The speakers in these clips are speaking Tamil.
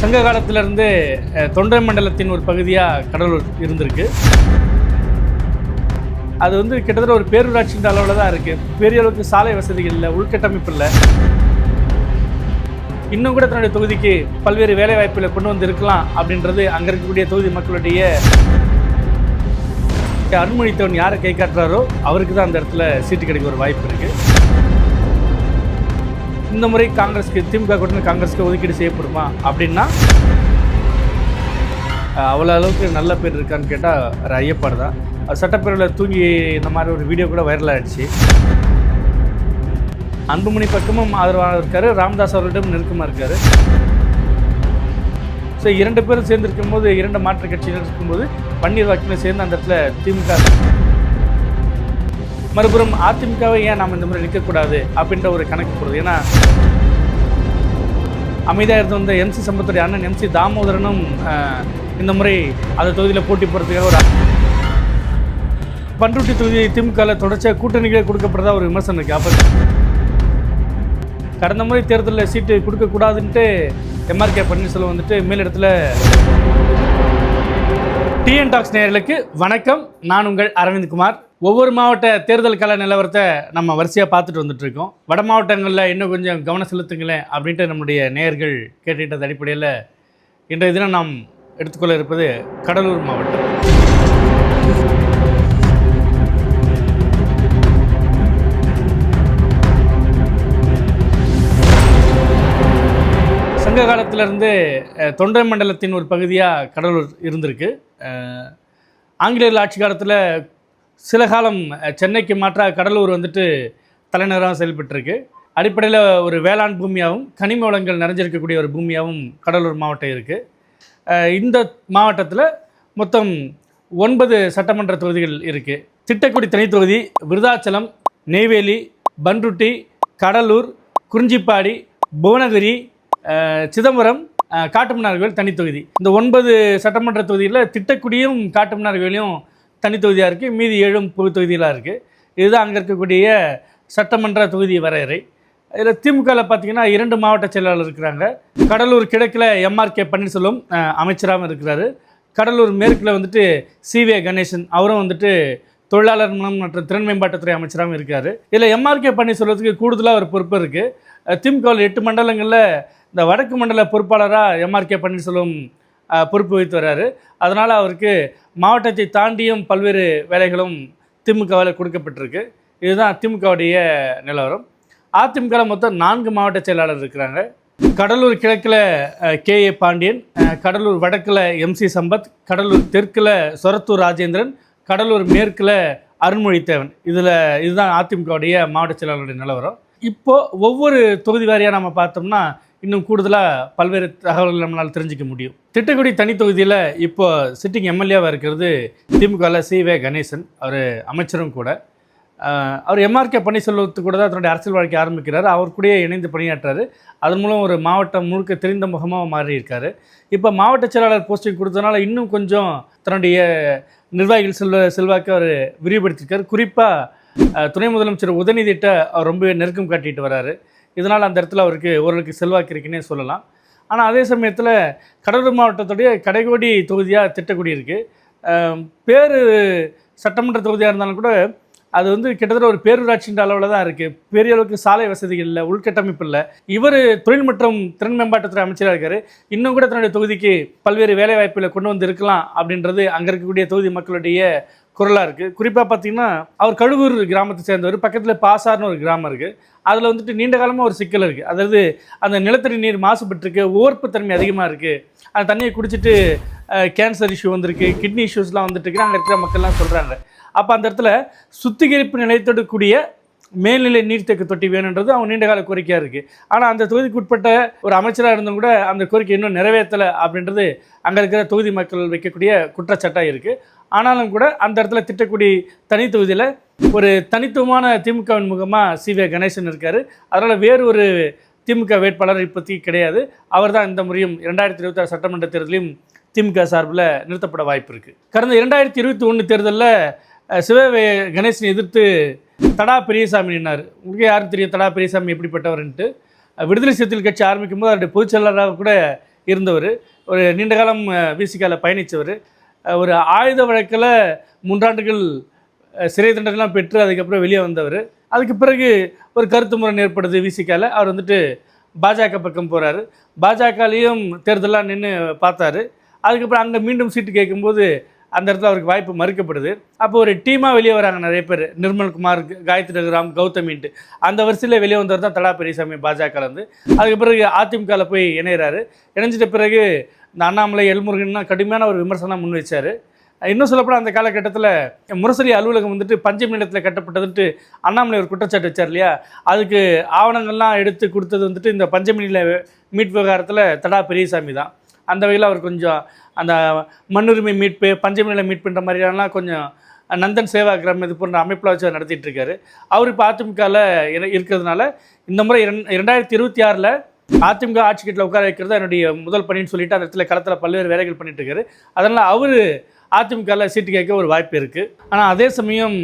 சங்க காலத்திலிருந்து தொண்டை மண்டலத்தின் ஒரு பகுதியாக கடலூர் இருந்திருக்கு. அது வந்து கிட்டத்தட்ட ஒரு பேரூராட்சின்ற அளவில் தான் இருக்குது பெரிய அளவுக்கு சாலை வசதிகள் இல்லை உள்கட்டமைப்பு இல்லை. இன்னும் கூட தன்னுடைய தொகுதிக்கு பல்வேறு வேலை வாய்ப்புகளை கொண்டு வந்து இருக்கலாம் அப்படின்றது அங்கே இருக்கக்கூடிய தொகுதி மக்களுடைய அனுமதித்தவன் யாரை கை காட்டுறாரோ அவருக்கு தான் அந்த இடத்துல சீட்டு கிடைக்க ஒரு வாய்ப்பு இருக்குது இந்த முறை காங்கிரஸ்க்கு திமுக கூட்டணி காங்கிரஸ்க்கு ஒதுக்கீடு செய்யப்படுமா அப்படின்னா அவ்வளோ அளவுக்கு நல்ல பேர் இருக்கான்னு கேட்டால் ஒரு ஐயப்பாடு தான். சட்டப்பேரவையில் தூங்கி இந்த மாதிரி ஒரு வீடியோ கூட வைரல் ஆயிடுச்சு. அன்புமணி பக்கமும் ஆதரவாக இருக்கார் ராமதாஸ் அவர்களிடம் நெருக்கமாக இருக்கார். ஸோ இரண்டு பேரும் சேர்ந்துருக்கும் போது இரண்டு மாற்றுக் கட்சியினர் இருக்கும்போது பன்னீர் வாக்கினர் சேர்ந்து அந்த இடத்துல திமுக மறுபுறம் அதிமுகவை ஏன் நாம் இந்த முறை நிற்கக்கூடாது அப்படின்ற ஒரு கணக்கு போடுது. ஏன்னா அமைதியாக இருந்து வந்த எம்சி சம்பத்துடைய அண்ணன் எம்சி தாமோதரனும் இந்த முறை அந்த தொகுதியில் போட்டி போடுறதுக்காக ஒரு பண்ருட்டி தொகுதியை திமுகவில் தொடர்ச்சியாக கூட்டணிகளே கொடுக்கப்படுறதா ஒரு விமர்சனம் இருக்குது அப்போ கடந்த முறை தேர்தலில் சீட்டு கொடுக்கக்கூடாதுன்ட்டு எம்ஆர்கே பன்னீர்செல்வம் வந்துட்டு மேலிடத்தில் டிஎன் டாக்ஸ் நேயர்களுக்கு வணக்கம். நான் உங்கள் அரவிந்த் குமார். ஒவ்வொரு மாவட்ட தேர்தல் கால நிலவரத்தை நம்ம வரிசையாக பார்த்துட்டு வந்துட்டுருக்கோம். வட மாவட்டங்களில் இன்னும் கொஞ்சம் கவனம் செலுத்துங்களேன் அப்படின்ட்டு நம்முடைய நேயர்கள் கேட்டுக்கிட்டது அடிப்படையில் இன்றைய தினம் நாம் எடுத்துக்கொள்ள இருப்பது கடலூர் மாவட்டம். சங்க காலத்திலிருந்து தொண்டை மண்டலத்தின் ஒரு பகுதியாக கடலூர் இருந்திருக்கு. ஆங்கிலேயர்கள் ஆங்கிலேயர் ஆட்சி காலத்தில் சில காலம் சென்னைக்கு மாற்றாக கடலூர் வந்துட்டு தலைநகராக செயல்பட்டுருக்கு. அடிப்படையில் ஒரு வேளாண் பூமியாகவும் கனிம வளங்கள் நிறைஞ்சிருக்கக்கூடிய ஒரு பூமியாகவும் கடலூர் மாவட்டம் இருக்குது இந்த மாவட்டத்தில் மொத்தம் ஒன்பது சட்டமன்ற தொகுதிகள் இருக்குது திட்டக்குடி தனித் தொகுதி விருதாச்சலம் நெய்வேலி பன்ருட்டி கடலூர் குறிஞ்சிப்பாடி புவனகிரி சிதம்பரம் அஹ், காட்டுமன்னார்கோவில் தனித்தொகுதி இந்த ஒன்பது சட்டமன்ற தொகுதியில் திட்டக்குடியும் காட்டுமன்னார்கோவிலையும் தனித் தொகுதியாக இருக்குது மீதி ஏழும் பொது தொகுதிகளாக இருக்குது இதுதான் அங்கே இருக்கக்கூடிய சட்டமன்ற தொகுதி வரையறை. இதில் திமுகவில் பார்த்தீங்கன்னா இரண்டு மாவட்ட செயலாளர் இருக்கிறாங்க. கடலூர் கிழக்கில் எம்ஆர்கே பன்னீர்செல்வம் அமைச்சராகவும் இருக்கிறாரு. கடலூர் மேற்கில் வந்துட்டு சிவே கணேசன் அவரும் வந்துட்டு தொழிலாளர் நலம் மற்றும் திறன் மேம்பாட்டுத்துறை அமைச்சராகவும் இருக்கார். இதில் எம்ஆர்கே பன்னீர்செல்வத்துக்கு கூடுதலாக ஒரு பொறுப்பு இருக்குது திமுகவில் எட்டு மண்டலங்களில் இந்த வடக்கு மண்டல பொறுப்பாளராக எம்ஆர்கே பன்னீர்செல்வம் பொறுப்பு வகித்து வர்றாரு. அதனால் அவருக்கு மாவட்டத்தை தாண்டியும் பல்வேறு வேலைகளும் திமுகவில் கொடுக்கப்பட்டிருக்கு. இதுதான் திமுகவுடைய நிலவரம். அதிமுகவில் மொத்தம் நான்கு மாவட்ட செயலாளர் இருக்கிறாங்க. கடலூர் கிழக்கில் கே. ஏ. பாண்டியன் கடலூர் வடக்கில் எம்சி சம்பத் கடலூர் தெற்கில் சொரத்தூர் ராஜேந்திரன் கடலூர் மேற்கில் அருண்மொழித்தேவன். இதில் இதுதான் அதிமுகவுடைய மாவட்ட செயலாளருடைய நிலவரம். இப்போது ஒவ்வொரு தொகுதி வாரியாக நம்ம பார்த்தோம்னா இன்னும் கூடுதலாக பல்வேறு தகவல்கள் நம்மளால் தெரிஞ்சுக்க முடியும். திட்டக்குடி தனி தொகுதியில் இப்போ சிட்டிங் எம்எல்ஏவாக இருக்கிறது திமுகவில் சி வே கணேசன் அவர் அமைச்சரும் கூட. அவர் எம்ஆர்கே பன்னீர்செல்வத்து கூட தான் தன்னுடைய அரசியல் வாழ்க்கை ஆரம்பிக்கிறார். அவர் கூடயே இணைந்து பணியாற்றாரு. அதன் மூலம் ஒரு மாவட்டம் முழுக்க தெரிந்த முகமாக மாறியிருக்கார். இப்போ மாவட்ட செயலாளர் போஸ்டிங் கொடுத்ததுனால இன்னும் கொஞ்சம் தன்னுடைய நிர்வாகிகள் செல்வ செல்வாக்கு அவர் விரிவுபடுத்தியிருக்கார். குறிப்பாக துணை முதலமைச்சர் உதயநிதிட்ட அவர் ரொம்பவே நெருக்கம் காட்டிட்டு வராரு. இதனால் அந்த இடத்துல அவருக்கு ஓரளவுக்கு செல்வாக்கு இருக்குன்னே சொல்லலாம். ஆனால் அதே சமயத்தில் கடலூர் மாவட்டத்துடைய கடைகோடி தொகுதியாக திட்டக்குடி இருக்குது பேர் சட்டமன்ற தொகுதியாக இருந்தாலும் கூட அது வந்து கிட்டத்தட்ட ஒரு பேரூராட்சின்ற அளவில் தான் இருக்குது பெரிய அளவுக்கு சாலை வசதிகள் இல்லை உள்கட்டமைப்பு இல்லை. இவர் தொழில் மற்றும் திறன் மேம்பாட்டுத்துறை அமைச்சராக இருக்கார். இன்னும் கூட தன்னுடைய தொகுதிக்கு பல்வேறு வேலைவாய்ப்புகளை கொண்டு வந்து இருக்கலாம் அப்படின்றது அங்கே இருக்கக்கூடிய தொகுதி மக்களுடைய குரலாக இருக்குது குறிப்பாக பார்த்தீங்கன்னா அவர் கழுவூர் கிராமத்தை சேர்ந்தவர் பக்கத்தில் பாசார்னு ஒரு கிராமம் இருக்குது அதில் வந்துட்டு நீண்ட காலமாக ஒரு சிக்கல் இருக்குது அதாவது அந்த நிலத்தடி நீர் மாசுபட்டுருக்கு ஓர்ப்பு தன்மை அதிகமாக இருக்குது அந்த தண்ணியை குடிச்சிட்டு கேன்சர் இஷ்யூ வந்திருக்கு கிட்னி இஷ்யூஸ்லாம் வந்துட்டுருக்கு அங்கே இருக்கிற மக்கள்லாம் சொல்கிறாங்க அப்போ அந்த இடத்துல சுத்திகரிப்பு நிலையத்தோடக்கூடிய மேல்நிலை நீர்த்தேக்க தொட்டி வேணுன்றது அவங்க நீண்டகால கோரிக்கையாக இருக்குது ஆனால் அந்த தொகுதிக்கு உட்பட்ட ஒரு அமைச்சராக இருந்தும் கூட அந்த கோரிக்கை இன்னும் நிறைவேற்றலை அப்படின்றது அங்கே இருக்கிற தொகுதி மக்கள் வைக்கக்கூடிய குற்றச்சாட்டாக இருக்குது ஆனாலும் கூட அந்த இடத்துல திட்டக்குடி தனித்தொகுதியில் ஒரு தனித்துவமான திமுகவின் முகமாக சி வே கணேசன் இருக்கார். அதனால் வேறு ஒரு திமுக வேட்பாளர் இப்போதைக்கு கிடையாது. அவர் தான் இந்த முறையும் இரண்டாயிரத்தி இருபத்தாறு சட்டமன்ற தேர்தலையும் திமுக சார்பில் நிறுத்தப்பட வாய்ப்பு இருக்குது கடந்த இரண்டாயிரத்தி இருபத்தி ஒன்று தேர்தலில் சிவ சிவவே கணேசனை எதிர்த்து தடா பெரியசாமி நின்னார். உங்களுக்கு யாரும் தெரியும் தடா பெரியசாமி எப்படிப்பட்டவர்ன்ட்டு? விடுதலை சிறுத்தைகள் கட்சி ஆரம்பிக்கும் போது அவருடைய பொதுச் செயலாளராக கூட இருந்தவர். ஒரு நீண்ட காலம் விசிகாவில் பயணித்தவர் ஒரு ஆயுத வழக்கில் மூன்றாண்டுகள் சிறை தண்டனைலாம் பெற்று அதுக்கப்புறம் வெளியே வந்தவர். அதுக்கு பிறகு ஒரு கருத்து முரண் ஏற்படுது விசிக்கால அவர் வந்துட்டு பாஜக பக்கம் போகிறாரு பாஜகலேயும் தேர்தலாக நின்று பார்த்தாரு. அதுக்கப்புறம் அங்கே மீண்டும் சீட்டு கேட்கும்போது அந்த இடத்துல அவருக்கு வாய்ப்பு மறுக்கப்படுது. அப்போ ஒரு டீமாக வெளியே வராங்க நிறைய பேர். நிர்மல்குமார் காயத்ரி ராம் கௌதமின்ட்டு அந்த வரிசையில் வெளியே வந்தவர் தான் தடா பெரியசாமி பாஜகலேருந்து அதுக்கு பிறகு அதிமுகவில் போய் இணையிறாரு. இணைஞ்சிட்ட பிறகு இந்த அண்ணாமலை எல்முருகன்னா கடுமையான ஒரு விமர்சனம் முன் வச்சார். இன்னும் சொல்லப்போனால் அந்த காலகட்டத்தில் முரசொலி அலுவலகம் வந்துட்டு பஞ்சமி நிலத்தில் கட்டப்பட்டதுன்ட்டு அண்ணாமலை ஒரு குற்றச்சாட்டு வச்சார் இல்லையா? அதுக்கு ஆவணங்கள்லாம் எடுத்து கொடுத்தது வந்துட்டு இந்த பஞ்சமினியில் மீட் விவகாரத்தில் தடா பெரியசாமி தான். அந்த வகையில் அவர் கொஞ்சம் அந்த மண்ணுரிமை மீட்பு பஞ்சமி மீட்புன்ற மாதிரியெல்லாம் கொஞ்சம் நந்தன் சேவாகிராம் இது போன்ற அமைப்பில் வச்சு அவர் நடத்திட்டு இருக்காரு அவர் இப்போ அதிமுகவில் இருக்கிறதுனால இந்த முறை இரண் இரண்டாயிரத்தி இருபத்தி ஆறில் அதிமுக ஆட்சி கட்டில் உட்கார வைக்கிறது என்னுடைய முதல் பணின்னு சொல்லிட்டு அந்த இடத்துல களத்தில் பல்வேறு வேலைகள் பண்ணிட்டு இருக்காரு அதனால் அவர் அதிமுகவில் சீட்டு கேட்க ஒரு வாய்ப்பு இருக்குது ஆனால் அதே சமயம்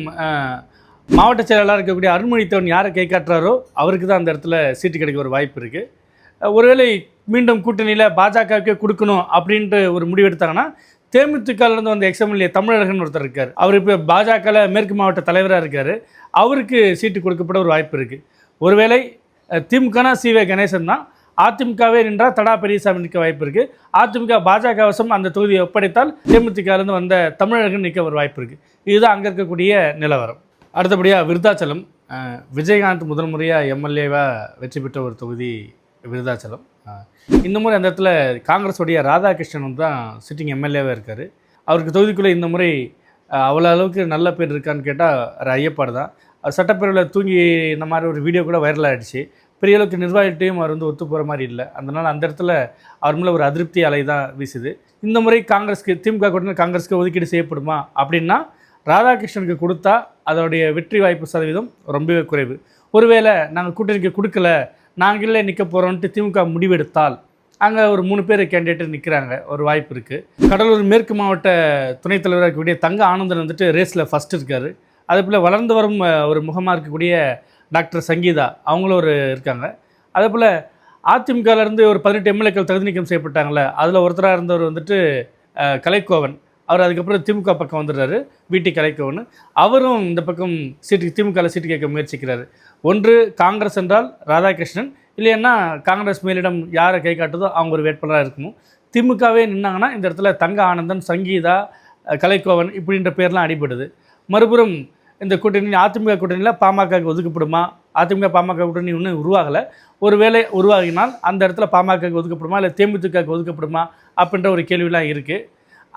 மாவட்ட செயலாளராக இருக்கக்கூடிய அருண்மொழித்தவன் யாரை கை காட்டுறாரோ அவருக்கு தான் அந்த இடத்துல சீட்டு கிடைக்க ஒரு வாய்ப்பு இருக்குது ஒருவேளை மீண்டும் கூட்டணியில் பாஜகவுக்கே கொடுக்கணும் அப்படின்ட்டு ஒரு முடிவு எடுத்தாங்கன்னா தேமுதிகலேருந்து வந்த எக்ஸ்எம்எல்ஏ தமிழகன் ஒருத்தர் இருக்கார். அவர் இப்போ பாஜகவில் மேற்கு மாவட்ட தலைவராக இருக்கார். அவருக்கு சீட்டு கொடுக்கப்பட ஒரு வாய்ப்பு இருக்குது ஒருவேளை திமுகனா திமுகனா சிவே கணேசன் தான் அதிமுகவே நின்றால் தடா பெரியசாமி நிற்க வாய்ப்பு இருக்குது அதிமுக பாஜக வசம் அந்த தொகுதியை ஒப்படைத்தால் தேமுதிகலேருந்து வந்த தமிழகன் நிற்க ஒரு வாய்ப்பு இருக்குது இதுதான் அங்கே இருக்கக்கூடிய நிலவரம். அடுத்தபடியாக விருத்தாச்சலம். விஜயகாந்த் முதல் முறையாக எம்எல்ஏவாக வெற்றி பெற்ற ஒரு தொகுதி விருதாச்சலம். இந்த முறை அந்த இடத்துல காங்கிரஸுடைய ராதாகிருஷ்ணன் தான் சிட்டிங் எம்எல்ஏவாக இருக்கார். அவருக்கு தொகுதிக்குள்ளே இந்த முறை அவ்வளோ அளவுக்கு நல்ல பேர் இருக்கான்னு கேட்டால் ஒரு ஐயப்பாடு தான். சட்டப்பேரவையில் தூங்கி இந்த மாதிரி ஒரு வீடியோ கூட வைரல் ஆகிடுச்சு பெரிய அளவுக்கு நிர்வாகிட்டையும் அவர் வந்து ஒத்து போகிற மாதிரி இல்லை. அதனால் அந்த இடத்துல அவர் மேலே ஒரு அதிருப்தி அலை தான் வீசுது. இந்த முறை காங்கிரஸ்க்கு திமுக கூட்டணி காங்கிரஸ்க்கு ஒதுக்கீடு செய்யப்படுமா அப்படின்னா ராதாகிருஷ்ணனுக்கு கொடுத்தா அதோடைய வெற்றி வாய்ப்பு சதவீதம் ரொம்பவே குறைவு. ஒருவேளை நாங்கள் கூட்டணிக்கு கொடுக்கல நாங்களே நிற்க போகிறோன்ட்டு திமுக முடிவெடுத்தால் அங்கே ஒரு மூணு பேர் கேண்டிடேட் நிற்கிறாங்க ஒரு வாய்ப்பு இருக்குது கடலூர் மேற்கு மாவட்ட துணைத் தலைவராக இருக்கக்கூடிய தங்க ஆனந்தன் வந்துட்டு ரேஸில் ஃபஸ்ட் இருக்கார். அதே போல் வளர்ந்து வரும் ஒரு முகமாக இருக்கக்கூடிய டாக்டர் சங்கீதா அவங்களும் ஒரு இருக்காங்க. அதே போல் அதிமுகலேருந்து ஒரு பதினெட்டு எம்எல்ஏக்கள் தகுதி நீக்கம் செய்யப்பட்டாங்களே அதில் ஒருத்தராக இருந்தவர் வந்துட்டு கலைக்கோவன். அவர் அதுக்கப்புறம் திமுக பக்கம் வந்துடுறாரு. விடி கலைக்கோவன் அவரும் இந்த பக்கம் சீட்டு திமுகவில் சீட்டு கேட்க முயற்சிக்கிறார். ஒன்று காங்கிரஸ் என்றால் ராதாகிருஷ்ணன். இல்லைன்னா காங்கிரஸ் மேலிடம் யாரை கை காட்டுதோ அவங்க ஒரு வேட்பாளராக இருக்கணும் திமுகவே நின்னாங்கன்னா இந்த இடத்துல தங்க ஆனந்தன் சங்கீதா கலைக்கோவன் இப்படின்ற பேர்லாம் அடிபடுது. மறுபுறம் இந்த கூட்டணி அதிமுக கூட்டணியில் பாமகவுக்கு ஒதுக்கப்படுமா? அதிமுக பாமக கூட்டணி இன்னும் உருவாகலை. ஒருவேளை உருவாகினால் அந்த இடத்துல பாமகவுக்கு ஒதுக்கப்படுமா? இல்லை தேமுதிகவுக்கு ஒதுக்கப்படுமா? அப்படின்ற ஒரு கேள்விலாம் இருக்குது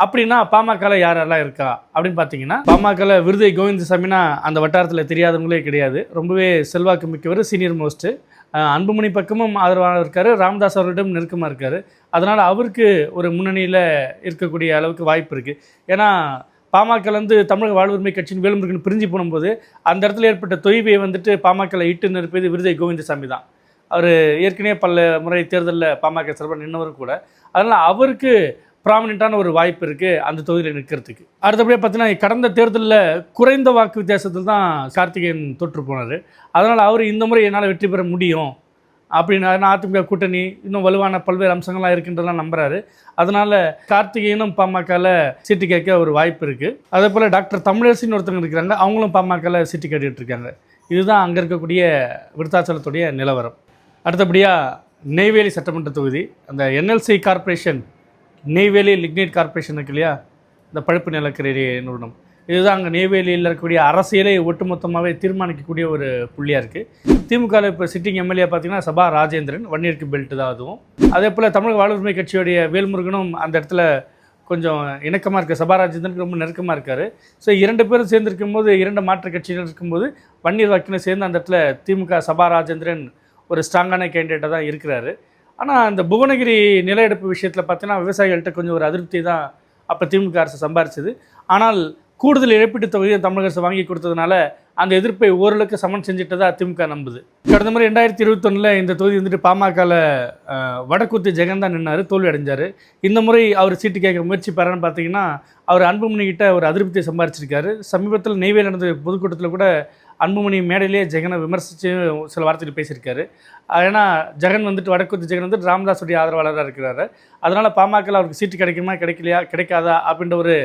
அப்படின்னா பாமகல யாரெல்லாம் இருக்கா? அப்படின்னு பார்த்தீங்கன்னா பாமகல விருதை கோவிந்தசாமினா அந்த வட்டாரத்தில் தெரியாதவங்களே கிடையாது. ரொம்பவே செல்வாக்கு மிக்கவர் சீனியர் மோஸ்ட்டு அன்புமணி பக்கமும் ஆதரவாக இருக்கார். ராமதாஸ் அவர்களிடம் நெருக்கமாக இருக்கார். அதனால் அவருக்கு ஒரு முன்னணியில் இருக்கக்கூடிய அளவுக்கு வாய்ப்பு இருக்குது ஏன்னா பாமகலேருந்து தமிழக வாழ்வுரிமை கட்சியின் வேலுமுருகன் பிரிஞ்சு போகும்போது அந்த இடத்துல ஏற்பட்ட தொய்வை வந்துட்டு பாமகல இட்டு நிற்பது விருதை கோவிந்தசாமி தான். அவர் ஏற்கனவே பல முறை தேர்தலில் பாமக சார்பாக நின்னவரும் கூட. அதனால் அவருக்கு ப்ராமினெண்ட்டான ஒரு வாய்ப்பு இருக்குது அந்த தொகுதியில் நிற்கிறதுக்கு. அடுத்தபடியாக பார்த்தீங்கன்னா கடந்த தேர்தலில் குறைந்த வாக்கு வித்தியாசத்தில் தான் கார்த்திகேயன் தொற்று போனார். அதனால் அவர் இந்த முறை என்னால் வெற்றி பெற முடியும் அப்படின்னு அதிமுக கூட்டணி இன்னும் வலுவான பல்வேறு அம்சங்கள்லாம் இருக்கின்றதெல்லாம் நம்புறாரு. அதனால் கார்த்திகேயனும் பாமகவில் சீட்டு கேட்க ஒரு வாய்ப்பு இருக்குது அதே போல் டாக்டர் தமிழரசின்னு ஒருத்தங்க இருக்கிறாங்க அவங்களும் பாமகவில் சீட்டு கேட்டுட்டு இருக்காங்க இதுதான் அங்கே இருக்கக்கூடிய விருத்தாச்சலத்துடைய நிலவரம். அடுத்தபடியாக நெய்வேலி சட்டமன்ற தொகுதி அந்த NLC corporation Neyveli lignite corporation இருக்கு இல்லையா? இந்த பழுப்பு நிலக்கரி நிறுவனம். இதுதான் அங்கே நெய்வேலியில் இருக்கக்கூடிய அரசியலை ஒட்டுமொத்தமாகவே தீர்மானிக்கக்கூடிய ஒரு புள்ளியாக இருக்குது திமுகவில் இப்போ சிட்டிங் எம்எல்ஏ பார்த்தீங்கன்னா சபா ராஜேந்திரன் வன்னியருக்கு பெல்ட் தான் அதுவும். அதே போல் தமிழக வாழ்வுரிமை கட்சியுடைய வேல்முருகனும் அந்த இடத்துல கொஞ்சம் இணக்கமாக இருக்கார் சபா ராஜேந்திரனுக்கு ரொம்ப நெருக்கமாக இருக்கார். ஸோ இரண்டு பேரும் சேர்ந்துருக்கும் போது இரண்டு மாற்று கட்சியினர் இருக்கும்போது வன்னியர் வாக்கினர் சேர்ந்து அந்த இடத்துல திமுக சபா ராஜேந்திரன் ஒரு ஸ்ட்ராங்கான கேண்டிடேட்டாக தான் இருக்கிறாரு. ஆனால் அந்த புவனகிரி நில எடுப்பு விஷயத்தில் பார்த்தீங்கன்னா விவசாயிகள்கிட்ட கொஞ்சம் ஒரு அதிருப்தி தான் அப்போ திமுக அரசு சம்பாரிச்சது. ஆனால் கூடுதல் இழப்பீட்டுத் தொகையை தமிழக அரசு வாங்கி கொடுத்ததுனால அந்த எதிர்ப்பை ஓரளவுக்கு சமன் செஞ்சுட்டதா திமுக நம்புது. கடந்த முறை ரெண்டாயிரத்தி இருபத்தொன்னில் இந்த தொகுதி வந்துட்டு பாமகவில் வடக்குத்து ஜெகன் தான் நின்னார் தோல்வி அடைஞ்சார். இந்த முறை அவர் சீட்டு கேட்க முயற்சி பெறான்னு பார்த்தீங்கன்னா அவர் அன்புமணி கிட்ட ஒரு அதிருப்தியை சம்பாரிச்சிருக்காரு. சமீபத்தில் நெய்வேலி நடந்த பொதுக்கூட்டத்தில் கூட அன்புமணி மேடையிலேயே ஜெகனை விமர்சித்து சில வார்த்தைகள் பேசியிருக்காரு. ஏன்னா ஜெகன் வந்துட்டு வடக்குத்து ஜெகன் வந்துட்டு ராமதாஸுடைய ஆதரவாளராக இருக்கிறாரு. அதனால் பாமகவில் அவருக்கு சீட்டு கிடைக்குமா கிடைக்கலையா கிடைக்காதா அப்படின்ற ஒரு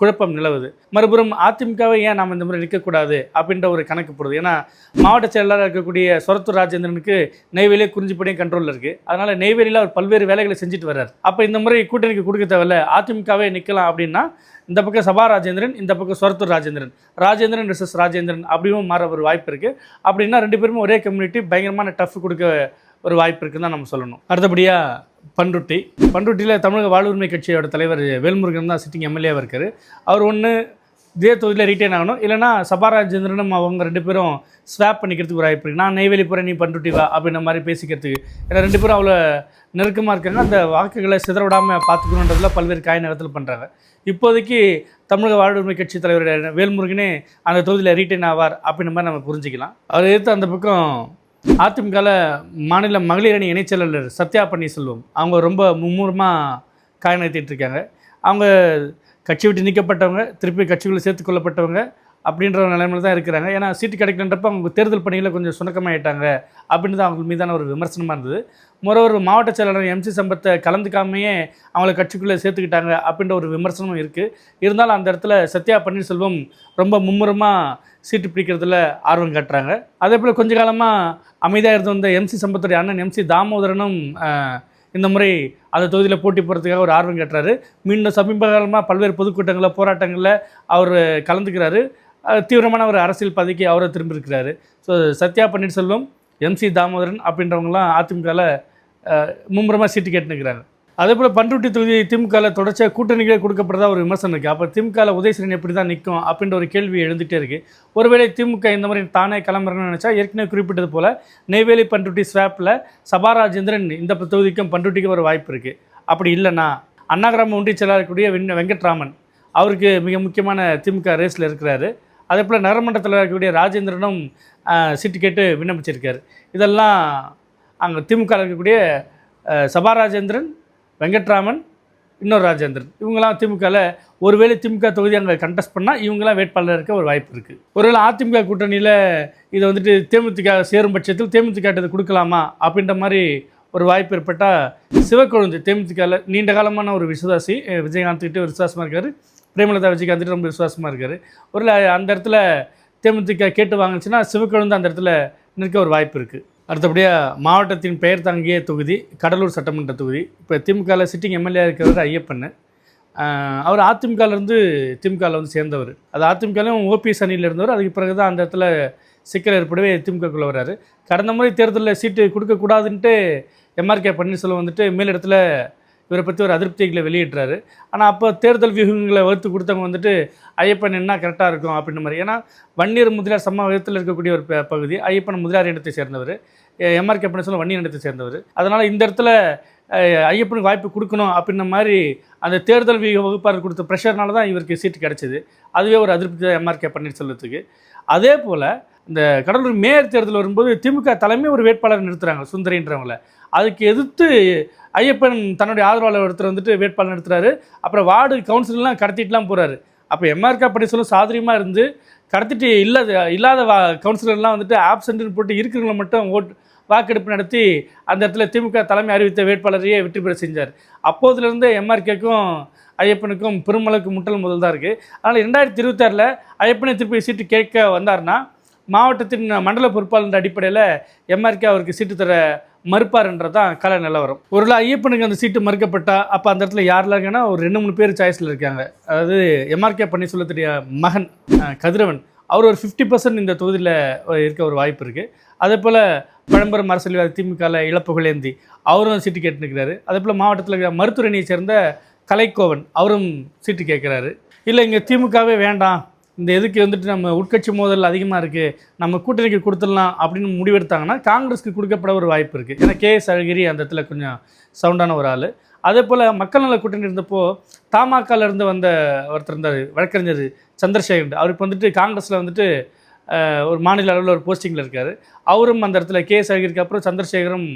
குழப்பம் நிலவுது. மறுபுறம் அதிமுகவை ஏன் நாம் இந்த முறை நிற்கக்கூடாது அப்படின்ற ஒரு கணக்கு போடுது. ஏன்னா மாவட்ட செயலாளராக இருக்கக்கூடிய சொரத்தூர் ராஜேந்திரனுக்கு நெய்வேலியே குறிஞ்சிப்படியும் கண்ட்ரோலில் இருக்குது அதனால் நெய்வேலியில் அவர் பல்வேறு வேலைகளை செஞ்சுட்டு வர்றார். அப்போ இந்த முறை கூட்டணிக்கு கொடுக்க தேவையில்ல. அதிமுகவே நிற்கலாம் அப்படின்னா இந்த பக்கம் சபா ராஜேந்திரன் இந்த பக்கம் சொரத்தூர் ராஜேந்திரன். ராஜேந்திரன் விசஸ் ராஜேந்திரன் அப்படியும் மாற ஒரு வாய்ப்பு இருக்குது அப்படின்னா ரெண்டு பேருமே ஒரே கம்யூனிட்டி பயங்கரமான டஃப் கொடுக்க ஒரு வாய்ப்பு இருக்குன்னு தான் நம்ம சொல்லணும். அடுத்தபடியாக பண்ருட்டி. பண்ருட்டியில் தமிழக வாழ்வுரிமை கட்சியோட தலைவர் வேல்முருகன் தான் சிட்டிங் எம்எல்ஏவாக இருக்கார். அவர் ஒன்று இதே தொகுதியில் ரிட்டைன் ஆகணும். இல்லைனா சபாராஜேந்திரனும் அவங்க ரெண்டு பேரும் ஸ்வாப் பண்ணிக்கிறதுக்கு ஒரு வாய்ப்பு இருக்குது நான் நெய்வேலி போகிறேன் நீ பண்ருட்டி வா அப்படின்ற மாதிரி பேசிக்கிறதுக்கு. ஏன்னா ரெண்டு பேரும் அவ்வளோ நெருக்கமாக இருக்காங்க அந்த வாக்குகளை சிதற விடாமல் பார்த்துக்கணுன்றதுல பல்வேறு காய் நகரத்தில் பண்ணுறாங்க இப்போதைக்கு தமிழக வாழ்வுரிமை கட்சி தலைவருடைய வேல்முருகனே அந்த தொகுதியில் ரீட்டைன் ஆவார் அப்படின்ற மாதிரி நம்ம புரிஞ்சுக்கலாம். அவர் எடுத்து அந்த பக்கம் அதிமுகவில் மாநில மகளிர் அணி இணைச் செயலாளர் சத்யா பன்னீர்செல்வம் அவங்க ரொம்ப மும்முரமாக காயநகர்த்திட்டு இருக்காங்க. அவங்க கட்சி விட்டு நீக்கப்பட்டவங்க திருப்பி கட்சிக்குள்ளே சேர்த்து கொள்ளப்பட்டவங்க அப்படின்ற ஒரு நிலைமையில தான் இருக்கிறாங்க. ஏன்னா சீட்டு கிடைக்கலன்றப்ப அவங்க தேர்தல் பணியில் கொஞ்சம் சுணக்கமாயிட்டாங்க அப்படின்னு தான் அவங்க மீதான ஒரு விமர்சனமாக இருந்தது. மொரோவர் மாவட்ட செயலாளர் எம்சி சம்பத்தை கலந்துக்காமையே அவங்கள கட்சிக்குள்ளே சேர்த்துக்கிட்டாங்க அப்படின்ற ஒரு விமர்சனமும் இருக்குது இருந்தாலும் அந்த இடத்துல சத்யா பன்னீர்செல்வம் ரொம்ப மும்முரமாக சீட்டு பிடிக்கிறதுல ஆர்வம் காட்டுறாங்க. அதே போல் கொஞ்ச காலமாக அமைதியாக இருந்து வந்த எம்சி சம்பத்துடைய அண்ணன் எம்சி தாமோதரனும் இந்த முறை அந்த தொகுதியில் போட்டி போகிறதுக்காக ஒரு ஆர்வம் கேட்டுறாரு. மீண்டும் சமீப காலமாக பல்வேறு பொதுக்கூட்டங்களில் போராட்டங்களில் அவர் கலந்துக்கிறாரு. தீவிரமான ஒரு அரசியல் பதவிக்கு அவரை திரும்பியிருக்கிறாரு. ஸோ சத்யா பன்னீர்செல்வம் எம்சி தாமோதரன் அப்படின்றவங்களாம் அதிமுகவில் மும்முரமாக சீட்டு கேட்டுனுக்கிறாங்க அதே போல் பண்ருட்டி தொகுதி திமுகவில் தொடர்ச்சியாக கூட்டணிகளே கொடுக்கப்படுறதா ஒரு விமர்சனம் இருக்குது அப்போ திமுகவில் உதயசரன் எப்படி தான் நிற்கும் அப்படின்ற ஒரு கேள்வி எழுந்துகிட்டே இருக்குது ஒருவேளை திமுக இந்த மாதிரி தானே கிளம்புறேன்னு நினச்சா ஏற்கனவே குறிப்பிட்டது போல் நெய்வேலி பண்ருட்டி ஸ்வாப்பில் சபாராஜேந்திரன் இந்த தொகுதிக்கும் பண்ருட்டிக்கும் ஒரு வாய்ப்பு இருக்குது அப்படி இல்லைனா அண்ணாகிராம ஒன்றிய செயலாளர் கூடிய வெங்கட்ராமன் அவருக்கு மிக முக்கியமான திமுக ரேஸில் இருக்கிறாரு. அதே போல் நகரமன்றத்தில் இருக்கக்கூடிய ராஜேந்திரனும் சீட்டு கேட்டு விண்ணப்பிச்சிருக்கார். இதெல்லாம் அங்கே திமுக இருக்கக்கூடிய சபா ராஜேந்திரன் வெங்கட்ராமன் இன்னொரு ராஜேந்திரன். இவங்கெல்லாம் திமுகவில் ஒருவேளை திமுக தொகுதி அங்கே கண்டெஸ்ட் பண்ணால் இவங்கெல்லாம் வேட்பாளர் இருக்க ஒரு வாய்ப்பு இருக்குது ஒருவேளை அதிமுக கூட்டணியில் இதை வந்துட்டு தேமுதிக சேரும் பட்சத்தில் தேமுதிக இதை கொடுக்கலாமா அப்படின்ற மாதிரி ஒரு வாய்ப்பு ஏற்பட்டால் சிவக்கொழுந்து தேமுதிகவில் நீண்ட காலமான ஒரு விசுவாசி விஜயகாந்த் கிட்ட ஒரு விசுவாசமாக இருக்கார். பிரேமலதா விஜயகாந்த் ரொம்ப விசுவாசமாக இருக்கார். ஒரு அந்த இடத்துல தேமுதிக கேட்டு வாங்கிச்சுன்னா சிவக்கொழுந்து அந்த இடத்துல நிற்க ஒரு வாய்ப்பு இருக்குது அடுத்தபடியாக மாவட்டத்தின் பெயர் தாங்கிய தொகுதி கடலூர் சட்டமன்ற தொகுதி. இப்போ திமுகவில் சிட்டிங் எம்எல்ஏ இருக்கிறவர் ஐயப்பன் அவர் அதிமுகலேருந்து திமுகவில் வந்து சேர்ந்தவர். அது அதிமுகலையும் ஓபிஎஸ் அணியில் இருந்தவர். அதுக்கு பிறகு தான் அந்த இடத்துல சிக்கல் ஏற்படவே திமுகக்குள்ளே வர்றாரு கடந்த முறை தேர்தலில் சீட்டு கொடுக்கக்கூடாதுன்ட்டு எம்ஆர்கே பன்னீர்செல்வம் வந்துட்டு மேலிடத்துல இவரை பற்றி ஒரு அதிருப்திகளை வெளியிடுறாரு. ஆனால் அப்போ தேர்தல் வியூகங்களை வகுத்து கொடுத்தவங்க வந்துட்டு ஐயப்பன் என்ன கரெக்டாக இருக்கும் அப்படின்ற மாதிரி. ஏன்னா வன்னியர் முதலியார் சம விதத்தில் இருக்கக்கூடிய ஒரு ப- பகுதி ஐயப்பன் முதலியார் இனத்தை சேர்ந்தவர். எம்ஆர்கே சொல்ல வன்னியர் இனத்தை சேர்ந்தவர். அதனால் இந்த இடத்துல ஐயப்பனுக்கு வாய்ப்பு கொடுக்கணும் அப்படின்ற மாதிரி அந்த தேர்தல் வியூக வகுப்பாளர் கொடுத்த ப்ரெஷர்னால தான் இவருக்கு சீட்டு கிடச்சிது. அதுவே ஒரு அதிருப்தி தான் எம்ஆர் எம்ஆர்கே பன்னீர்செல்வத்துக்கு. அதே போல் இந்த கடலூர் மேயர் தேர்தல் வரும்போது திமுக தலைமை ஒரு வேட்பாளர் நிறுத்துகிறாங்க சுந்தரின்றவங்கள. அதுக்கு எதிர்த்து ஐயப்பன் தன்னுடைய ஆதரவாளர் ஒருத்தர் வந்துட்டு வேட்பாளர் நடத்துகிறாரு அப்புறம் வார்டு கவுன்சிலர்லாம் கடத்திட்டுலாம் போகிறாரு அப்போ எம்ஆர்கே பன்னீர்செல்வம் சாதரியமாக இருந்து கடத்திட்டு இல்லாத இல்லாத வா கவுன்சிலர்லாம் வந்துட்டு ஆப்சண்ட்னு போட்டு இருக்கிறவங்கள மட்டும் ஓட் வாக்கெடுப்பு நடத்தி அந்த இடத்துல திமுக தலைமை அறிவித்த வேட்பாளரையே வெற்றி பெற செஞ்சார். அப்போதுலேருந்து எம்ஆர்கேக்கும் ஐயப்பனுக்கும் பெருமளவுக்கு முட்டல் முதல் தான் இருக்குது அதனால் ரெண்டாயிரத்தி இருபத்தாறில் ஐயப்பனை திருப்பி சீட்டு கேட்க வந்தார்னா மாவட்டத்தின் மண்டல பொறுப்பாளர் அடிப்படையில் எம்ஆர்கே அவருக்கு சீட்டு தர மறுப்பார்ன்றது தான் கல நிலவரம். ஒரு ஐயப்பனுக்கு அந்த சீட்டு மறுக்கப்பட்டா அப்போ அந்த இடத்துல யாரெல்லாம் இருக்காங்கன்னா ஒரு ரெண்டு மூணு பேர் சாய்ஸில் இருக்காங்க. அதாவது எம்ஆர்கே பன்னீர்செல்வத்துடைய மகன் கதிரவன். அவர் ஒரு ஃபிஃப்டி பர்சன்ட் இந்த தொகுதியில் இருக்க ஒரு வாய்ப்பு இருக்குது அதே போல் பழம்பெரும் அரசியல்வாதி திமுகவில் இழப்புகளேந்தி அவரும் சீட்டு கேட்டுக்கிறாரு அதே போல் மாவட்டத்தில் இருக்கிற மருத்துவரணியை சேர்ந்த கலைக்கோவன் அவரும் சீட்டு கேட்குறாரு. இல்லை இங்கே திமுகவே வேண்டாம் இந்த எதுக்கு வந்துட்டு நம்ம உட்கட்சி மோதல் அதிகமாக இருக்குது நம்ம கூட்டணிக்கு கொடுத்துடலாம் அப்படின்னு முடிவெடுத்தாங்கன்னா காங்கிரஸ்க்கு கொடுக்கப்பட ஒரு வாய்ப்பு இருக்குது ஏன்னா கே எஸ் அழகிரி அந்த இடத்துல கொஞ்சம் சவுண்டான ஒரு ஆள். அதே போல் மக்கள் நல கூட்டணி இருந்தப்போ தமாகாலேருந்து வந்த ஒருத்தர் இருந்தார் வழக்கறிஞர் சந்திரசேகர். அவர் இப்போ வந்துட்டு காங்கிரஸில் வந்துட்டு ஒரு மாநில அளவில் ஒரு போஸ்டிங்கில் இருக்கார். அவரும் அந்த இடத்துல கே எஸ் அழகிரிக்கு அப்புறம் சந்திரசேகரும்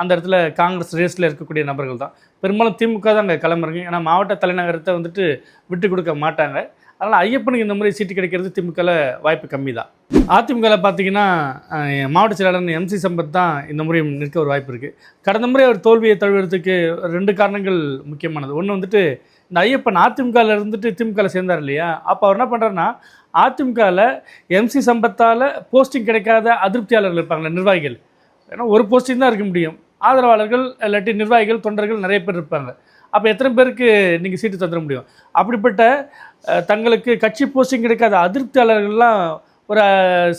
அந்த இடத்துல காங்கிரஸ் ரேஸில் இருக்கக்கூடிய நபர்கள் தான். பெரும்பாலும் திமுக தான் அங்கே கிளம்புறாங்க ஏன்னா மாவட்ட தலைநகரத்தை வந்துட்டு விட்டு கொடுக்க மாட்டாங்க. அதனால் ஐயப்பனுக்கு இந்த முறை சீட்டு கிடைக்கிறது திமுகவில் வாய்ப்பு கம்மி தான் அதிமுகவில் பார்த்தீங்கன்னா மாவட்ட செயலாளர் எம்சி சம்பத் தான் இந்த முறை நிற்க ஒரு வாய்ப்பு இருக்குது கடந்த முறை அவர் தோல்வியை தழுவுறதுக்கு ரெண்டு காரணங்கள் முக்கியமானது. ஒன்று வந்துட்டு இந்த ஐயப்பன் அதிமுகவில் இருந்துட்டு திமுகவில் சேர்ந்தார் இல்லையா? அப்போ அவர் என்ன பண்ணுறாருன்னா அதிமுகவில் எம்சி சம்பத்தால் போஸ்டிங் கிடைக்காத அதிருப்தியாளர்கள் இருப்பாங்களே நிர்வாகிகள். ஏன்னா ஒரு போஸ்டிங் தான் இருக்க முடியும். ஆதரவாளர்கள் இல்லாட்டி நிர்வாகிகள் தொண்டர்கள் நிறைய பேர் இருப்பாங்க. அப்போ எத்தனை பேருக்கு நீங்கள் சீட்டு தந்துட முடியும்? அப்படிப்பட்ட தங்களுக்கு கட்சி போஸ்டிங் கிடைக்காத அதிருப்தியாளர்கள்லாம் ஒரு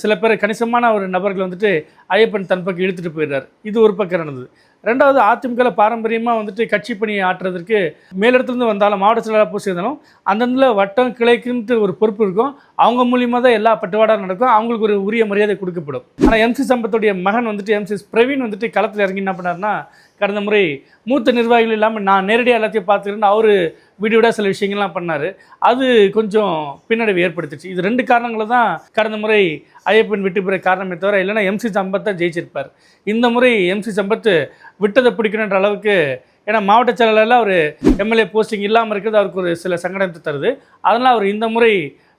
சில பேர் கணிசமான ஒரு நபர்கள் வந்துட்டு ஐயப்பன் தன் பக்கம் இழுத்துட்டு போயிடுறார். இது ஒரு பக்கம் நடந்தது. ரெண்டாவது அதிமுகவில் பாரம்பரியமாக வந்துட்டு கட்சி பணியை ஆற்றுறதுக்கு மேலிடத்துலேருந்து வந்தாலும் மாவட்ட செயலாளர் போஸ்ட் இருந்தாலும் அந்தந்த வட்டம் கிளைக்குன்ட்டு ஒரு பொறுப்பு இருக்கும். அவங்க மூலியமாக தான் எல்லா பட்டுவாடாக நடக்கும். அவங்களுக்கு ஒரு உரிய மரியாதை கொடுக்கப்படும். ஆனால் எம்சி சம்பத்துடைய மகன் வந்துட்டு எம்சி பிரவீன் வந்துட்டு களத்தில் இறங்கி என்ன பண்ணாருன்னா கடந்த முறை மூத்த நிர்வாகிகள் இல்லாமல் நான் நேரடியாக எல்லாத்தையும் பார்த்துக்கிறேன்னு அவர் வீடியோட சில விஷயங்கள்லாம் பண்ணார். அது கொஞ்சம் பின்னடைவு ஏற்படுத்துச்சு இது ரெண்டு காரணங்களை தான் கடந்த முறை ஐயப்பன் விட்டு பெற காரணமே தவிர இல்லைன்னா எம்சி சம்பத் தான் ஜெயிச்சிருப்பார். இந்த முறை எம்சி சம்பத்து விட்டதை பிடிக்கணுன்ற அளவுக்கு ஏன்னா மாவட்ட செயலாளரில் அவர் எம்எல்ஏ போஸ்டிங் இல்லாமல் இருக்கிறது அவருக்கு ஒரு சில சங்கடத்தை தருது. அதனால் அவர் இந்த முறை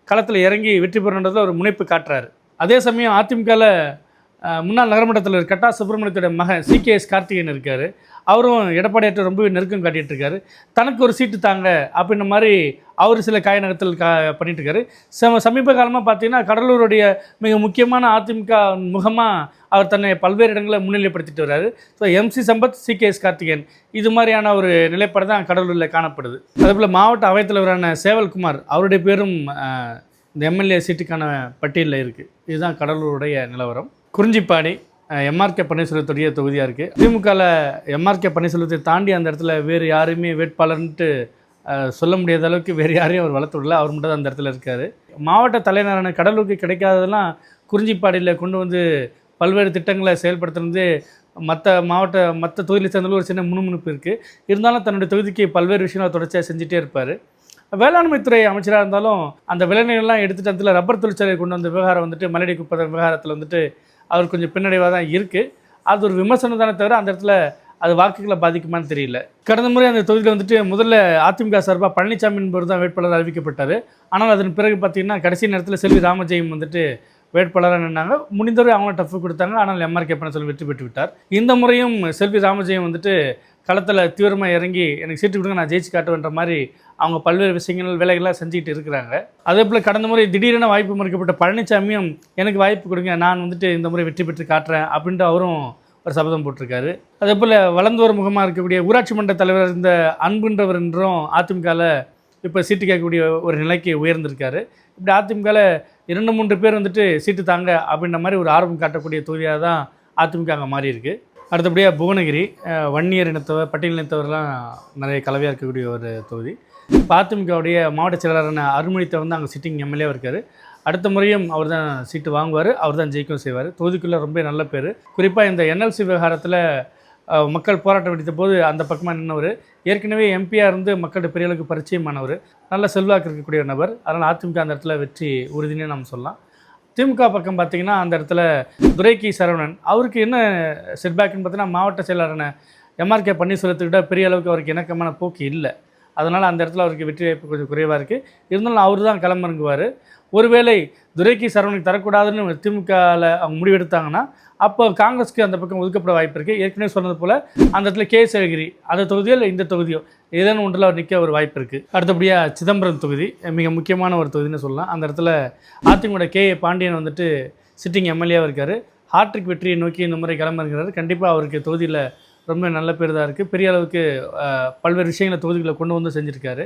களத்தில் இறங்கி வெற்றி பெறணுன்றதை ஒரு முனைப்பு காட்டுறாரு. அதே சமயம் அதிமுகவில் முன்னாள் நகரமன்றத்தில் கட்டா சுப்பிரமணியத்துடைய மகன் சி கே எஸ் கார்த்திகேயன் இருக்கார். அவரும் எடப்பாடியாற்ற ரொம்பவே நெருக்கம் காட்டிகிட்டு இருக்காரு. தனக்கு ஒரு சீட்டு தாங்க அப்படின்ற மாதிரி அவர் சில காய நகரத்தில் கா பண்ணிட்டு சம சமீப காலமாக பார்த்தீங்கன்னா கடலூருடைய மிக முக்கியமான அதிமுக முகமாக அவர் தன்னை பல்வேறு இடங்களில் முன்னிலைப்படுத்திட்டு வர்றாரு. So MC Sampath C K S Karthikeyan இது மாதிரியான ஒரு நிலைப்பாடு தான் கடலூரில் காணப்படுது. அதேபோல் மாவட்ட அவைத்தலைவரான சேவல்குமார் அவருடைய பேரும் இந்த எம்எல்ஏ சீட்டுக்கான பட்டியலில் இருக்குது இதுதான் கடலூருடைய நிலவரம். குறிஞ்சிப்பாடி எம்ஆர்கே பன்னீர்செல்வத்துடைய தொகுதியாக இருக்குது திமுகவில் எம்ஆர்கே பன்னீர்செல்வத்தை தாண்டி அந்த இடத்துல வேறு யாருமே வேட்பாளர்ன்ட்டு சொல்ல முடியாத அளவுக்கு வேறு யாரையும் அவர் வளர்த்து விடல அவர் மட்டும் தான் அந்த இடத்துல இருக்கார். மாவட்ட தலைநகரான கடலூருக்கு கிடைக்காததெல்லாம் குறிஞ்சிப்பாடியில் கொண்டு வந்து பல்வேறு திட்டங்களை செயல்படுத்துறது மற்ற மாவட்ட மற்ற தொகுதியில் சேர்ந்தாலும் ஒரு சின்ன முணுமுணுப்பு இருக்குது இருந்தாலும் தன்னுடைய தொகுதிக்கு பல்வேறு விஷயங்களை தொடர்ச்சியாக செஞ்சுட்டே இருப்பார். வேளாண்மைத்துறை அமைச்சராக இருந்தாலும் அந்த விளைநிலம்லாம் எடுத்துகிட்டு அதில் ரப்பர் தொழிற்சாலை கொண்டு வந்த விவகாரம் வந்துட்டு மலடி குப்பை விவகாரத்தில் வந்துட்டு அவர் கொஞ்சம் பின்னடைவாக தான் இருக்குது அது ஒரு விமர்சனம் தானே தவிர அந்த இடத்துல அது வாக்குகளை பாதிக்குமான்னு தெரியல. கடந்த முறை அந்த தொகுதியில் வந்துட்டு முதல்ல அதிமுக சார்பாக பழனிசாமி என்பவர் தான் வேட்பாளர் அறிவிக்கப்பட்டார். ஆனால் அதன் பிறகு பார்த்திங்கன்னா கடைசி நேரத்தில் செல்வி ராமஜெயம் வந்துட்டு வேட்பாளராக நின்னாங்க. முடிந்தவரை அவங்களும் டஃப் கொடுத்தாங்க. ஆனால் எம்ஆர் எம்ஆர்கே சொல்லி வெற்றி பெற்று விட்டார் இந்த முறையும் செல்வி ராமஜெயம் வந்துட்டு களத்தில் தீவிரமாக இறங்கி எனக்கு சீட்டு கொடுங்க நான் ஜெயிச்சு காட்டுவேன்ற மாதிரி அவங்க பல்வேறு விஷயங்கள் வேலைகள்லாம் செஞ்சுக்கிட்டு இருக்கிறாங்க. அதே போல் கடந்த முறை திடீரென வாய்ப்பு மறுக்கப்பட்ட பழனிசாமியும் எனக்கு வாய்ப்பு கொடுங்க நான் வந்துட்டு இந்த முறை வெற்றி பெற்று காட்டுறேன் அப்படின்ட்டு அவரும் ஒரு சபதம் போட்டிருக்காரு. அதே போல் வளர்ந்து வரும் முகமாக இருக்கக்கூடிய ஊராட்சி மன்ற தலைவர் இந்த அன்புன்றவர் என்றும் அதிமுகவில் இப்போ சீட்டு கேட்கக்கூடிய ஒரு நிலைக்கு உயர்ந்திருக்காரு. இப்படி அதிமுகவில் இரண்டு மூன்று பேர் வந்துட்டு சீட்டு தாங்க அப்படின்ற மாதிரி ஒரு ஆர்வம் காட்டக்கூடிய தொகுதியாக தான் அதிமுக அங்கே மாறி இருக்குது அடுத்தபடியாக புவனகிரி வன்னியர் இனத்தவர் பட்டியல் இனத்தவர்லாம் நிறைய கலவையாக இருக்கக்கூடிய ஒரு தொகுதி. இப்போ அதிமுகவுடைய மாவட்ட செயலாளரான அருள்மொழித்தை வந்து அங்கே சிட்டிங் எம்எல்ஏவாக இருக்கார். அடுத்த முறையும் அவர் தான் சீட்டு வாங்குவார் அவர் தான் ஜெயிக்கவும் செய்வார். தொகுதிக்குள்ளே ரொம்ப நல்ல பேர். குறிப்பாக இந்த என்எல்சி விவகாரத்தில் மக்கள் போராட்டம் வெடித்த போது அந்த பக்கமாக நின்றவர் ஏற்கனவே எம்பியாக இருந்து மக்கள்கிட்ட பெரிய அளவுக்கு பரிச்சயமானவர். நல்ல செல்வாக்கு இருக்கக்கூடிய நபர். அதனால் அதிமுக அந்த இடத்துல வெற்றி உறுதினே நம்ம சொல்லலாம். திமுக பக்கம் பார்த்தீங்கன்னா அந்த இடத்துல துரைக்கி சரவணன். அவருக்கு என்ன செட்பேக்குன்னு பார்த்தீங்கன்னா மாவட்ட செயலாளரான எம்ஆர்கே பன்னீர்செல்வத்துக்கிட்ட விட பெரிய அளவுக்கு அவருக்கு இணக்கமான போக்கு இல்லை. அதனால் அந்த இடத்துல அவருக்கு வெற்றி வாய்ப்பு கொஞ்சம் குறைவாக இருக்குது இருந்தாலும் அவர் தான் களமிறங்குவார். ஒருவேளை துரைக்கு சரவணுக்கு தரக்கூடாதுன்னு திமுகவில் அவங்க முடிவெடுத்தாங்கன்னா அப்போ காங்கிரஸ்க்கு அந்த பக்கம் ஒதுக்கப்பட வாய்ப்பு இருக்குது ஏற்கனவே சொன்னது போல் அந்த இடத்துல கே சேகரி அந்த தொகுதியோ இல்லை இந்த தொகுதியோ ஏதேனும் ஒன்றில் அவர் நிற்க ஒரு வாய்ப்பு இருக்குது அடுத்தபடியாக சிதம்பரம் தொகுதி மிக முக்கியமான ஒரு தொகுதின்னு சொல்லலாம். அந்த இடத்துல அதிமுக கே ஏ பாண்டியன் வந்துட்டு சிட்டிங் எம்எல்ஏவாக இருக்கார். ஹாட்ரிக் வெற்றியை நோக்கி இந்த முறை கிளம்பிருக்கிறார் கண்டிப்பாக அவருக்கு தொகுதியில் ரொம்ப நல்ல பேர் தான் இருக்குது பெரிய அளவுக்கு பல்வேறு விஷயங்களை தொகுதிகளை கொண்டு வந்து செஞ்சுருக்காரு.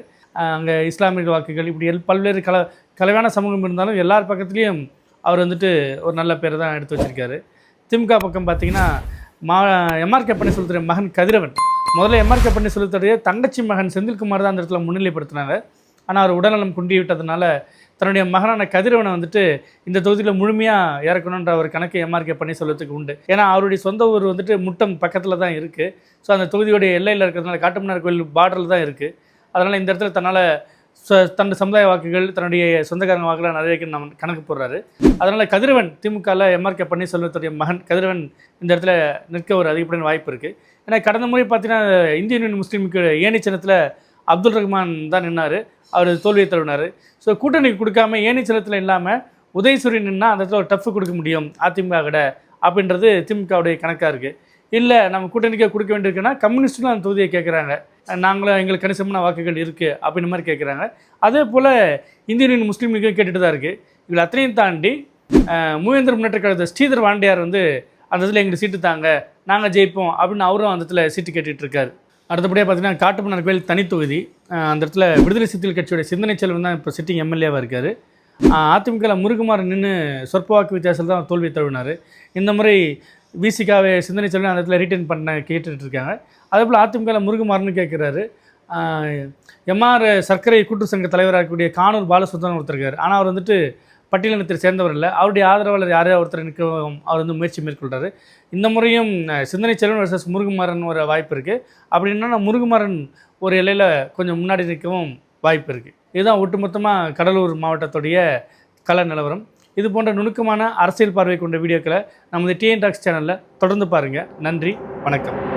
அங்கே இஸ்லாமிய வாக்குகள் இப்படி எல் பல்வேறு கல கலவையான சமூகம் இருந்தாலும் எல்லார் பக்கத்துலேயும் அவர் வந்துட்டு ஒரு நல்ல பேரை தான் எடுத்து வச்சிருக்காரு. திமுக பக்கம் பார்த்தீங்கன்னா மா எம்ஆர்கே பன்னீர்செல்வத்துடைய மகன் கதிரவன். முதல்ல எம்ஆர்கே பன்னீர்செல்வத்துடைய தங்கச்சி மகன் செந்தில்குமார் தான் அந்த இடத்துல முன்னிலைப்படுத்தினாங்க. ஆனால் அவர் உடல்நலம் குண்டி விட்டதுனால தன்னுடைய மகனான கதிரவனை வந்துட்டு இந்த தொகுதியில் முழுமையாக இறக்கணுன்ற ஒரு கணக்கு எம்ஆர்கே பன்னீர்செல்வத்துக்கு உண்டு. ஏன்னா அவருடைய சொந்த ஊர் வந்துட்டு முட்டம் பக்கத்தில் தான் இருக்குது ஸோ அந்த தொகுதியுடைய எல்லையில் இருக்கிறதுனால காட்டுமன்னார் கோயில் பார்டரில் தான் இருக்குது அதனால் இந்த இடத்துல தன்னால் தன் சமுதாய வாக்குகள் தன்னுடைய சொந்தக்காரங்க வாக்குகள் நிறைய நம்ம கணக்கு போடுறாரு. அதனால் கதிரவன் திமுகவில் எம்ஆர்கே பன்னீர்செல்வத்துடைய மகன் கதிரவன் இந்த இடத்துல நிற்க ஒரு அதிகப்படியான வாய்ப்பு இருக்குது ஏன்னா கடந்த முறை பார்த்தீங்கன்னா இந்திய யூனியன் முஸ்லீமுக்கு ஏணி சின்னத்தில் அப்துல் ரஹ்மான் தான் நின்னார். அவர் தோல்வியை தழுவினார். ஸோ கூட்டணிக்கு கொடுக்காம ஏனிச்சலத்தில் இல்லாமல் உதயசூரியன் நின்னா அந்த இடத்துல ஒரு டஃப் கொடுக்க முடியும் அதிமுக கிட அப்படின்றது திமுகவுடைய கணக்காக இருக்குது இல்லை நம்ம கூட்டணிக்கே கொடுக்க வேண்டியிருக்குன்னா கம்யூனிஸ்ட்டும் அந்த தொகுதியை கேட்குறாங்க நாங்களும் எங்களுக்கு கணிசமான வாக்குகள் இருக்குது அப்படின்ற மாதிரி கேட்குறாங்க அதே போல் இந்திய யூனியன் முஸ்லீம் லீக்கும் கேட்டுட்டு தான் இருக்குது இதில் அத்தனையும் தாண்டி மூவேந்திர முன்னேற்ற கழகத்தை ஸ்ரீதர் வாண்டியார் வந்து அந்த இதில் எங்களுக்கு சீட்டு தாங்க நாங்கள் ஜெயிப்போம் அப்படின்னு அவரும் அந்த இடத்துல சீட்டு கேட்டுகிட்டு இருக்காரு. அடுத்தபடியாக பார்த்தீங்கன்னா காட்டுமன்னார் கோயில் தனி தொகுதி. அந்த இடத்துல விடுதலை சிறுத்தைகள் கட்சியுடைய சிந்தனை செல்வன் தான் இப்போ சிட்டிங் எம்எல்ஏவாக இருக்கார். அதிமுகவில் முருகுமார் நின்று சொற்ப வாக்கு வித்தியாசத்தில் தான் தோல்வி தழுவினார். இந்த முறை விசிகாவை சிந்தனை செல்வன் அந்த இடத்துல ரீட்டைன் பண்ண கேட்டுட்டு இருக்காங்க. அதே போல் அதிமுகவில் முருகுமார்னு கேட்குறாரு எம்ஆர் சர்க்கரை கூட்டு சங்க தலைவராக இருக்கக்கூடிய கானூர் பாலசுந்தரம் ஒருத்தருக்கார் ஆனால் அவர் வந்துட்டு பட்டியலினத்தை சேர்ந்தவர் இல்லை. அவருடைய ஆதரவாளர் யாரையோ ஒருத்தர் நிற்கவும் அவர் வந்து முயற்சி மேற்கொள்கிறாரு இந்த முறையும் சிந்தனை செல்வன் வர்சஸ் முருகுமாறன் ஒரு வாய்ப்பு இருக்குது அப்படின்னா முருகுமாறன் ஒரு எல்லையில் கொஞ்சம் முன்னாடி நிற்கவும் வாய்ப்பு இருக்குது இதுதான் ஒட்டுமொத்தமாக கடலூர் மாவட்டத்துடைய கல நிலவரம். இது போன்ற நுணுக்கமான அரசியல் பார்வை கொண்ட வீடியோக்களை நமது டிஎன் டாக்ஸ் சேனலில் தொடர்ந்து பாருங்கள் நன்றி வணக்கம்.